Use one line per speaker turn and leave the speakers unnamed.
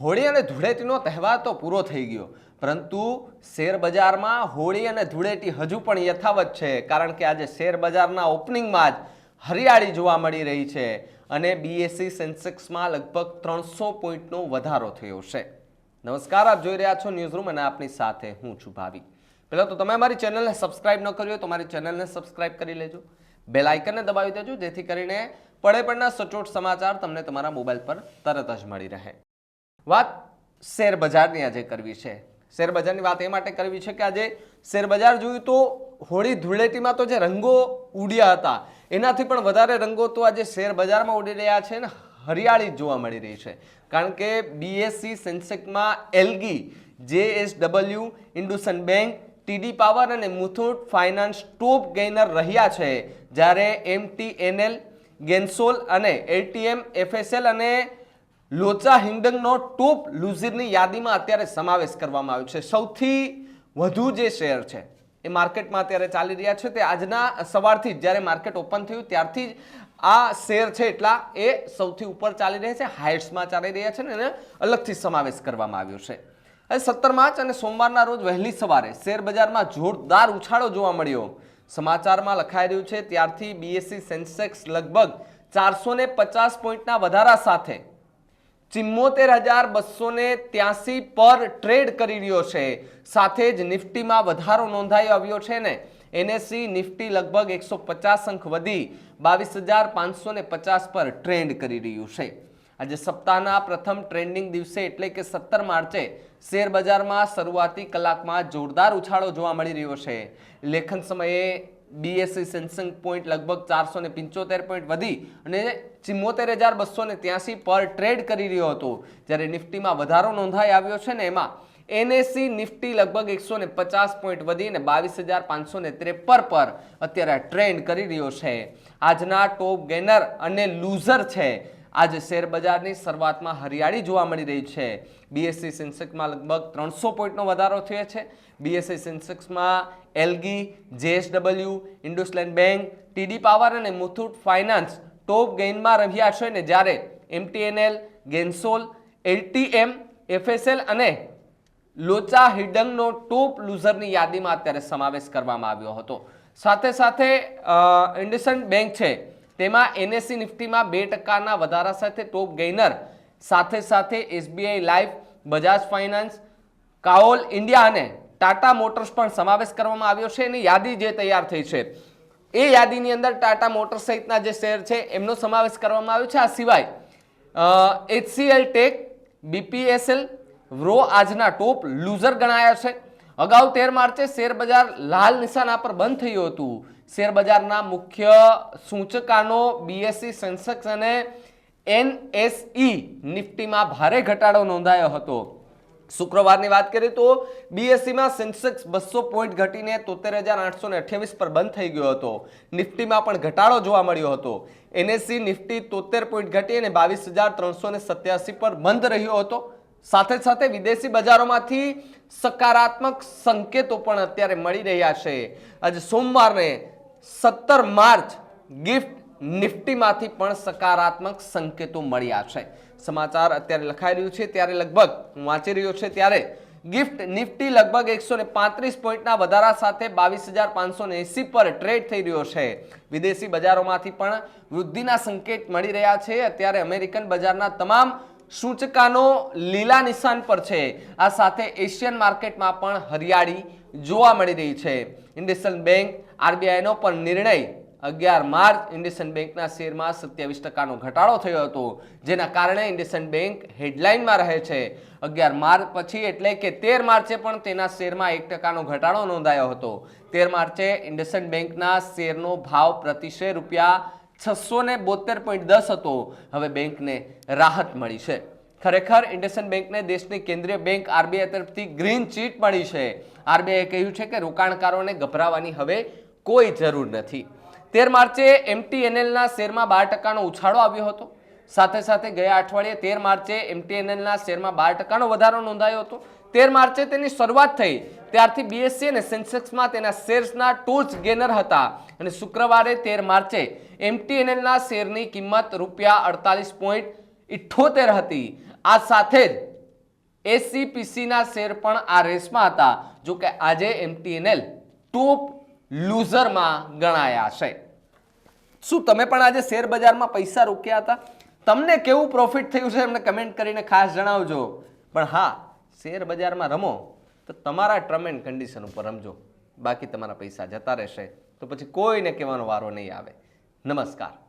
હોળી અને ધૂળેટીનો તહેવાર તો પૂરો થઈ ગયો. પરંતુ શેર બજારમાં હોળી અને ધૂળેટી હજુ પણ યથાવત છે, કારણ કે આજે શેર બજારના ઓપનિંગમાં જ હરિયાળી જોવા મળી રહી છે અને બીએસસી સેન્સેક્સમાં લગભગ ત્રણસો પોઈન્ટનો વધારો થયો છે. નમસ્કાર, આપ જોઈ રહ્યા છો ન્યૂઝરૂમ અને આપની સાથે હું છું ભાવી. પહેલાં તો તમે અમારી ચેનલને સબસ્ક્રાઇબ ન કરી હોય તો મારી ચેનલને સબસ્ક્રાઇબ કરી લેજો. બેલ દબાવી દેજો, જેથી કરીને પડે પડના સચોટ સમાચાર તમને તમારા મોબાઈલ પર તરત જ મળી રહે. વાત શેર બજારની આજે કરવી છે. શેર બજારની વાત એ માટે કરવી છે કે આજે શેર બજાર જોયું તો હોળી ધૂળેટીમાં તો જે રંગો ઉડ્યા હતા, એનાથી પણ વધારે રંગો તો આજે શેર બજારમાં ઉડી રહ્યા છે ને હરિયાળી જ જોવા મળી રહી છે. કારણ કે BSE સેન્સેક્સમાં Elgi JSW IndusInd bank TD power અને મુથુટ ફાઇનાન્સ ટોપ ગેઇનર રહ્યા છે. જ્યારે એમટીએનએલ ગેન્સોલ અને એટીએમ એફએસએલ અને લોચા હિંડનનો ટોપ લુઝરની યાદીમાં અત્યારે સમાવેશ કરવામાં આવ્યો છે. સૌથી વધુ જે શેર છે એ માર્કેટમાં અત્યારે ચાલી રહ્યા છે. તે આજના સવારથી જ્યારે માર્કેટ ઓપન થયું ત્યારથી જ આ શેર છે એટલા એ સૌથી ઉપર ચાલી રહ્યા છે, હાઇટ્સમાં ચાલી રહ્યા છે ને એને અલગથી સમાવેશ કરવામાં આવ્યો છે. હવે સત્તર માર્ચ અને સોમવારના રોજ વહેલી સવારે શેર બજારમાં જોરદાર ઉછાળો જોવા મળ્યો. સમાચારમાં લખાઈ રહ્યું છે, ત્યારથી બીએસસી સેન્સેક્સ લગભગ ચારસો પચાસ પોઈન્ટના વધારા સાથે ચિમ્મોતેર હજાર બસો ને ત્યાસી પર ટ્રેડ કરી રહ્યો છે. સાથે જ નિફ્ટીમાં વધારો નોંધાઈ આવ્યો છે ને. એનએસસી નિફ્ટી લગભગ એકસો પચાસ અંક વધી બાવીસ હજાર પાંચસો ને પચાસ પર ટ્રેન્ડ કરી રહ્યું છે. આજે સપ્તાહના પ્રથમ ટ્રેન્ડિંગ દિવસે એટલે કે સત્તર માર્ચે શેર બજારમાં શરૂઆતી કલાકમાં જોરદાર ઉછાળો જોવા મળી રહ્યો છે. લેખન સમયે બીએસસી સેન્સંગ પોઈન્ટ લગભગ ચારસો ને પંચોતેર પોઈન્ટ વધી અને ચિમ્મોતેર હજાર બસો ને ત્યાંસી પર ટ્રેડ કરી રહ્યો હતો. જ્યારે નિફ્ટીમાં વધારો નોંધાઈ આવ્યો છે ને એમાં એનએસસી નિફ્ટી લગભગ એકસો ને પચાસ પોઈન્ટ વધીને બાવીસ હજાર પાંચસો ને ત્રેપન પર અત્યારે ટ્રેન્ડ કરી રહ્યો છે. આજના ટોપ ગેનર અને લૂઝર છે. આજે શેર બજારની શરૂઆતમાં હરિયાળી જોવા મળી રહી છે. બીએસસી સેન્સેક્સમાં લગભગ ત્રણસો પોઈન્ટનો વધારો થયો છે. BSE સેન્સેક્સમાં Elgi JSW IndusInd bank TD power અને મુથુટ ફાઇનાન્સ ટોપ ગેઇનમાં રહ્યા છે ને જ્યારે એમટીએનએલ ગેન્સોલ એલટીએમ એફએસએલ અને લોચા હિડંગનો ટોપ લૂઝરની યાદીમાં અત્યારે સમાવેશ કરવામાં આવ્યો હતો. સાથે સાથે ઇન્ડસન બેંક છે. તેમાં એનએસસી નિફ્ટીમાં બે ટકાના વધારા સાથે ટોપ ગેઇનર, સાથે સાથે SBI life Bajaj finance coal India અને ટાટા મોટર્સ પણ સમાવેશ કરવામાં આવ્યો છે એની યાદી જે તૈયાર થઈ છે, એ યાદીની અંદર ટાટા મોટર્સ સહિતના જે શેર છે, એમનો સમાવેશ કરવામાં આવ્યો છે. આ સિવાય એચસીએલ ટેક બીપીએસએલ વ્રો આજના ટોપ લૂઝર ગણાયા છે. અગાઉ તેર માર્ચે શેર બજાર લાલ નિશાના પર બંધ થયું હતું. શેર બજારના મુખ્ય સૂચકાનો બીએસસી સેન્સેક્સ અને એનએસઈ નિફ્ટીમાં ભારે ઘટાડો નોંધાયો હતો. શુક્રવારની વાત કરીએ તો બીએસસીમાં સેન્સેક્સ બસો પોઈન્ટ ઘટીને તોતેર હજાર આઠસો ને અઠ્યાવીસ પર બંધ થઈ ગયો હતો. નિફ્ટીમાં પણ ઘટાડો જોવા મળ્યો હતો. એનએસસી નિફ્ટી તોતેર પોઈન્ટ ઘટી અને બાવીસ હજાર ત્રણસો ને સત્યાસી પર બંધ રહ્યો હતો. સાથે સાથે વિદેશી બજારોમાંથી સકારાત્મક સંકેતો પણ અત્યારે મળી રહ્યા છે. આજે સોમવારને સત્તર માર્ચ ગિફ્ટ નિફ્ટીમાંથી પણ સકારાત્મક સંકેતો મળ્યા છે. સમાચાર અત્યારે લખાઈ રહ્યું છે, ત્યારે લગભગ હું વાંચી રહ્યો છે ત્યારે ગિફ્ટ નિફ્ટી લગભગ એકસો પાંત્રીસ પોઈન્ટના વધારા સાથે બાવીસ હજાર પાંચસો એંસી પર ટ્રેડ થઈ રહ્યો છે. વિદેશી બજારોમાંથી પણ વૃદ્ધિના સંકેત મળી રહ્યા છે. અત્યારે અમેરિકન બજારના તમામ સૂચકાનો લીલા નિશાન પર છે. આ સાથે એશિયન માર્કેટમાં પણ હરિયાળી જોવા મળી રહી છે. ઇન્ડસન બેંક આરબીઆઈનો પણ નિર્ણય અગિયાર માર્ચ ઇન્ડિયન બેંકના શેરમાં સત્યાવીસ ટકાનો ઘટાડો થયો હતો, જેના કારણે ઇન્ડિયન બેંક હેડલાઇનમાં રહે છે. અગિયાર માર્ચ પછી એટલે કે તેર માર્ચે પણ તેના શેરમાં એક ટકાનો ઘટાડો નોંધાયો હતો. તેર માર્ચે ઇન્ડિયન બેંકના શેરનો ભાવ પ્રતિ શેર રૂપિયા છસો ને બોતેર પોઈન્ટ દસ હતો. હવે બેંકને રાહત મળી છે. ખરેખર ઇન્ડિયન બેંકને દેશની કેન્દ્રીય બેંક આરબીઆઈ તરફથી ગ્રીન ચીટ મળી છે. આરબીઆઈએ કહ્યું છે કે રોકાણકારોને ગભરાવાની હવે કોઈ જરૂર નથી. તેર માર્ચે એમટીએનએલના શેરમાં બાર ટકાનો ઉછાળો આવ્યો હતો. સાથે સાથે ગયા અઠવાડિયે તેર માર્ચે એમટીએનએલના શેરમાં બાર ટકાનો વધારો નોંધાયો હતો. તેર માર્ચે તેની શરૂઆત થઈ. ત્યારથી બીએસસી અને સેન્સેક્સમાં તેના શેર્સના ટોચ ગેનર હતા. અને શુક્રવારે તેર માર્ચે એમટીએનએલના શેરની કિંમત રૂપિયા અડતાલીસ પોઈન્ટ ઇઠ્ઠોતેર હતી. આ સાથે જ એસીપીસીના શેર પણ આ રેસમાં હતા. જો કે આજે એમટીએનએલ ટોપ લૂઝરમાં ગણાયા છે. શું તમે પણ આજે શેર બજારમાં પૈસા રોક્યા હતા? તમને કેવું પ્રોફિટ થયું છે એમને કમેન્ટ કરીને ખાસ જણાવજો. પણ હા, શેર બજારમાં રમો, તો તમારા ટર્મ એન્ડ કન્ડિશન ઉપર રમજો. બાકી તમારા પૈસા જતા રહેશે. તો પછી કોઈને કહેવાનો વારો નહીં આવે. નમસ્કાર.